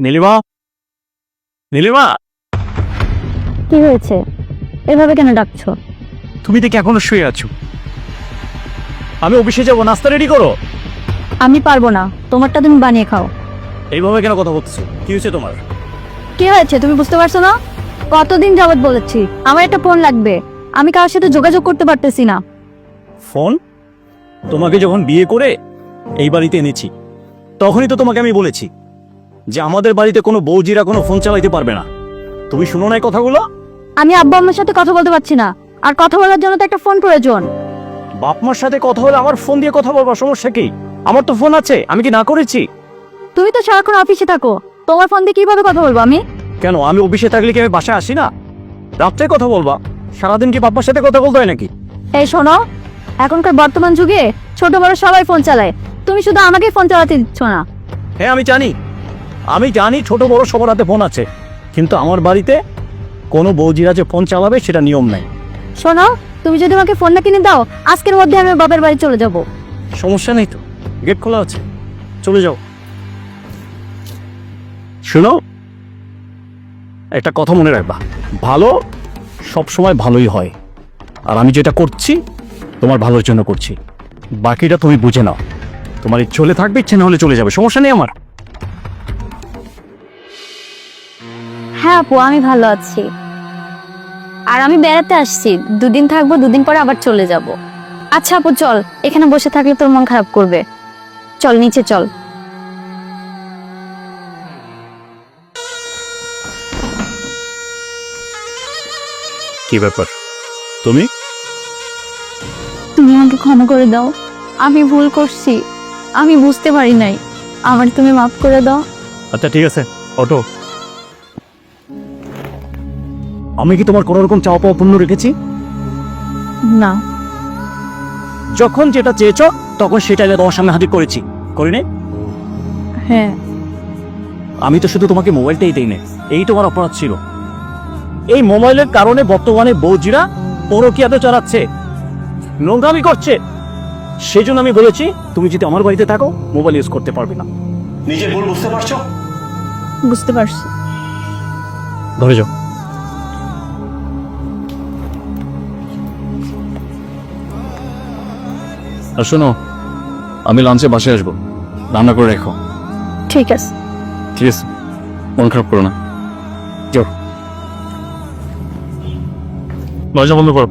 নীলিমা? নীলিমা? কি হয়েছে? এভাবে কেন ডাকছো? তুমি দেখি এখনও শুয়ে আছো। আমি অফিসে যাব নাস্তা রেডি করো? আমি পারব না। তোমারটা তুমি বানিয়ে খাও। এইভাবে কেন কথা বলছো কি হয়েছে তোমার? কি হয়েছে? তুমি বুঝতে পারছ না? কতদিন যাবত বলেছি আমার একটা ফোন লাগবে। আমি কারোর সাথে যোগাযোগ করতে পারতেছি না। ফোন? তোমাকে যখন বিয়ে করে এই বাড়িতে এনেছি তখনই তো তোমাকে আমি বলেছি। যে আমাদের বাড়িতে কোনো বৌজিরা কোনো ফোন চালাইতে পারবে না। তুমি শুনো না এই কথাগুলো? আমি আব্বা আম্মার সাথে কথা বলতে পারছি না। আর কথা বলার জন্য তো একটা ফোন প্রয়োজন। বাপ মার সাথে কথা হলে আমার ফোন দিয়ে কথা বলবার সমস্যা কি? আমার তো ফোন আছে আমি কি না করেছি? তুমি তো সারাক্ষণ অফিসে থাকো। তোমার ফোন দিয়ে কীভাবে কথা বলব আমি? কেন আমি অফিসে থাকলে কি আমি বাসায় আসি না? রাত্রে কথা বলবা। সারাদিন কি বাপ্পার সাথে কথা বলতে হয় নাকি? এই শোনো এখনকার বর্তমান যুগে ছোট বড় সবাই ফোন চালায়। তুমি শুধু আমাকেই ফোন চালাতে দিচ্ছ না। হ্যাঁ আমি জানি। আমি জানি ছোট বড় সবার হাতে ফোন আছে কিন্তু আমার বাড়িতে কোনো বৌজিরা যে ফোন চালাবে সেটা নিয়ম নাই। শোনো তুমি যদি আমাকে ফোনটা কিনে দাও আজকের মধ্যে আমি বাপের বাড়ি চলে যাব। সমস্যা নেই তো গেট খোলা আছে চলে যাও। শোনো একটা কথা মনে রাখবা ভালো সব সময় ভালোই হয় আর আমি যেটা করছি তোমার ভালোর জন্য করছি। বাকিটা তুমি বুঝে নাও তোমার চলে থাকবে ইচ্ছে না হলে চলে যাবে সমস্যা নেই আমার। হ্যাঁ আপু আমি ভালো আছি। আর আমি বেড়াতে আসছি। দুদিন থাকব দুদিন পরে আবার চলে যাব। আচ্ছা আপু চল। এখানে বসে থাকলে তোর মন খারাপ করবে। চল নিচে চল। কি ব্যাপার? তুমি? তুমি আমাকে ক্ষমা করে দাও। আমি ভুল করছি। আমি বুঝতে পারি নাই। আমার তুমি মাফ করে দাও। আচ্ছা ঠিক আছে। অটো আমি কি তোমার কোনো রকম চাওয়া পাওয়া পূর্ণ রেখেছি? না। যখন যেটা চেয়েছ তখন সেটা তোমার সামনে হাজির করেছি। করিনি? হ্যাঁ। আমি তো শুধু তোমাকে মোবাইলটাই দেই না এই তোমার অপরাধ ছিল। এই মোবাইলের কারণে বর্তমানে বৌজিরা পরকিয়াতে চড়াচ্ছে নোংরামি করছে। সেই জন্য আমি বলেছি তুমি যদি আমার বাড়িতে থাকো মোবাইল ইউজ করতে পারবে না। নিজের ভুল বুঝতে পারছ? বুঝতে পারছি। ধরে যাও। আর শোনো আমি লাঞ্চে বাসে আসব। রান্না করে রেখো। ঠিক আছে। ঠিক আছে? মন খারাপ করো না। যাও। দরজা বন্ধ করো।